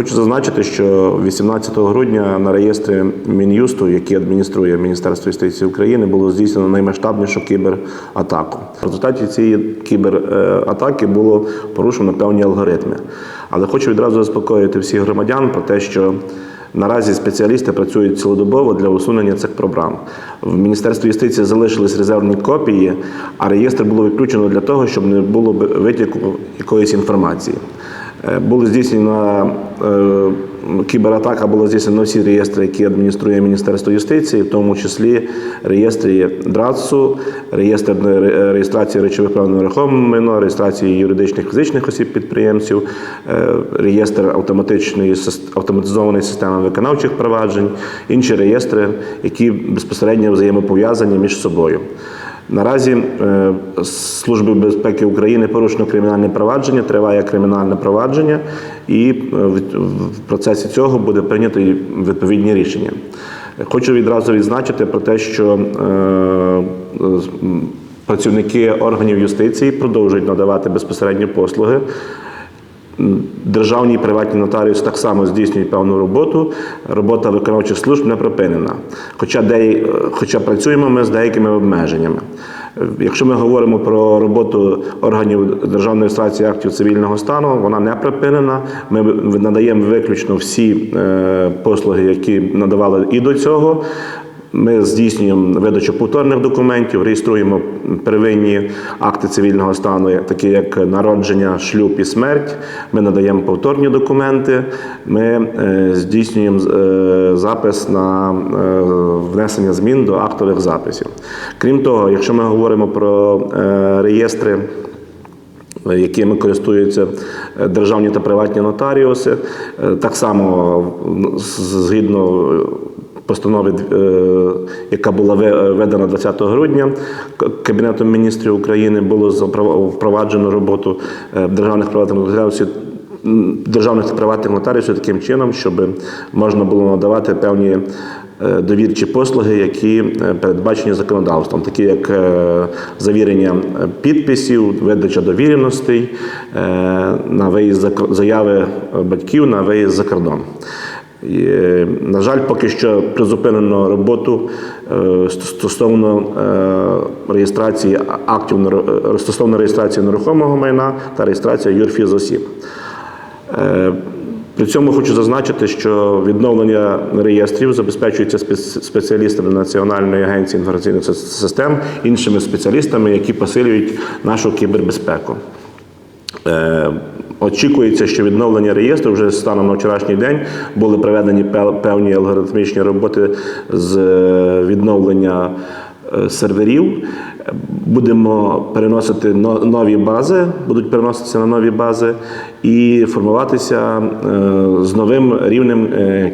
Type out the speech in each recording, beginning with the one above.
Хочу зазначити, що 18 грудня на реєстрі Мін'юсту, який адмініструє Міністерство юстиції України, було здійснено наймасштабнішу кібератаку. В результаті цієї кібератаки було порушено певні алгоритми. Але хочу відразу заспокоїти всіх громадян про те, що Наразі спеціалісти працюють цілодобово для усунення цих проблем. В Міністерстві юстиції залишились резервні копії, а реєстр було відключено для того, щоб не було витіку якоїсь інформації. Е, Були здійснена е, кібератака була здійснена на всі реєстри, які адмініструє Міністерство юстиції, в тому числі реєстрі ДРАЦу, реєстр реєстрації речових прав на реєстрації юридичних фізичних осіб підприємців, е, реєстр автоматичної автоматизованої системи виконавчих проваджень, інші реєстри, які безпосередньо взаємопов'язані між собою. Наразі е, Служби безпеки України порушено кримінальне провадження, триває кримінальне провадження, і е, в- процесі цього буде прийнято відповідні рішення. Хочу відразу відзначити про те, що е, працівники органів юстиції продовжують надавати безпосередньо послуги. Державні і приватні нотаріуси так само здійснюють певну роботу. Робота виконавчих служб не припинена. Хоча, деї, хоча працюємо ми з деякими обмеженнями. Е, Якщо ми говоримо про роботу органів державної реєстрації актів цивільного стану, вона не припинена. Ми надаємо виключно всі е, послуги, які надавали і до цього. Ми здійснюємо видачу повторних документів, реєструємо первинні акти цивільного стану, такі як народження, шлюб і смерть. Ми надаємо повторні документи. Ми е, здійснюємо е, запис на е, внесення змін до актових записів. Крім того, якщо ми говоримо про реєстри якими користуються державні та приватні нотаріуси. Так само ну, згідно постанови, е, яка була введена 20 грудня Кабінетом міністрів України, було впроваджено роботу е, державних приватних нотаріусів державних та приватних нотаріусів таким чином, щоб можна було надавати певні е, довірчі послуги, які передбачені законодавством, такі як завірення підписів, видача довіреностей, на виїзд заяви батьків на виїзд за кордон. На жаль, поки що призупинено роботу е, стосовно е, реєстрації актів е, стосовно реєстрації нерухомого майна та реєстрації юрфізосіб. При цьому хочу зазначити, що відновлення реєстрів забезпечується спеціалістами Національної агенції інформаційних систем, іншими спеціалістами, які посилюють нашу кібербезпеку. Е, Очікується, що відновлення реєстру вже станом на вчорашній день були проведені певні алгоритмічні роботи з е, відновлення е, серверів. Будемо переносити нові бази, будуть переноситися на нові бази і формуватися з новим рівнем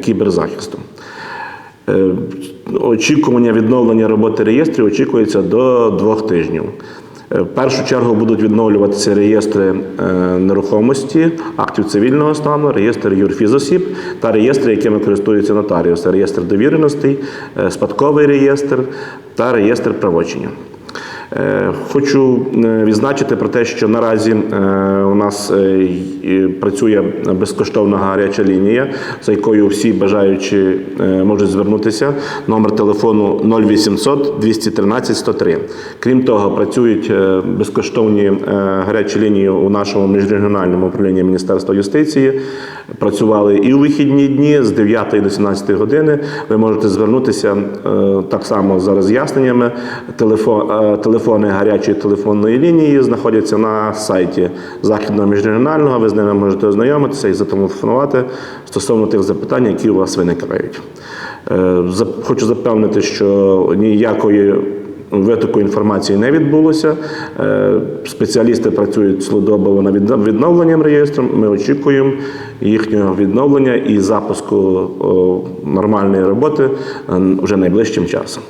кіберзахисту. Очікування відновлення роботи реєстрів очікується до двох тижнів. Е, В першу чергу будуть відновлюватися реєстри е, нерухомості, актів цивільного стану, реєстр юрфізосіб та реєстри, якими користуються нотаріуси, реєстр довіреностей, е, спадковий реєстр та реєстр правочинів. Е, Хочу е, відзначити про те, що наразі е, у нас працює безкоштовна гаряча лінія, за якою всі бажаючі можуть звернутися. Номер телефону 0800 213 103. Крім того, працюють безкоштовні гарячі лінії у нашому міжрегіональному управлінні Міністерства юстиції. Працювали і у вихідні дні з 9 до 17 години. Ви можете звернутися так само за роз'ясненнями. Телефон, телефони гарячої телефонної лінії знаходяться на сайті Західного міжрегіонального. Ви з ними можете ознайомитися і зателефонувати стосовно тих запитань, які у вас виникають. Е, Хочу запевнити, що ніякої витоку інформації не відбулося. Е, Спеціалісти працюють цілодобово над відновленням реєстру. Ми очікуємо їхнього відновлення і запуску нормальної роботи е, вже найближчим часом.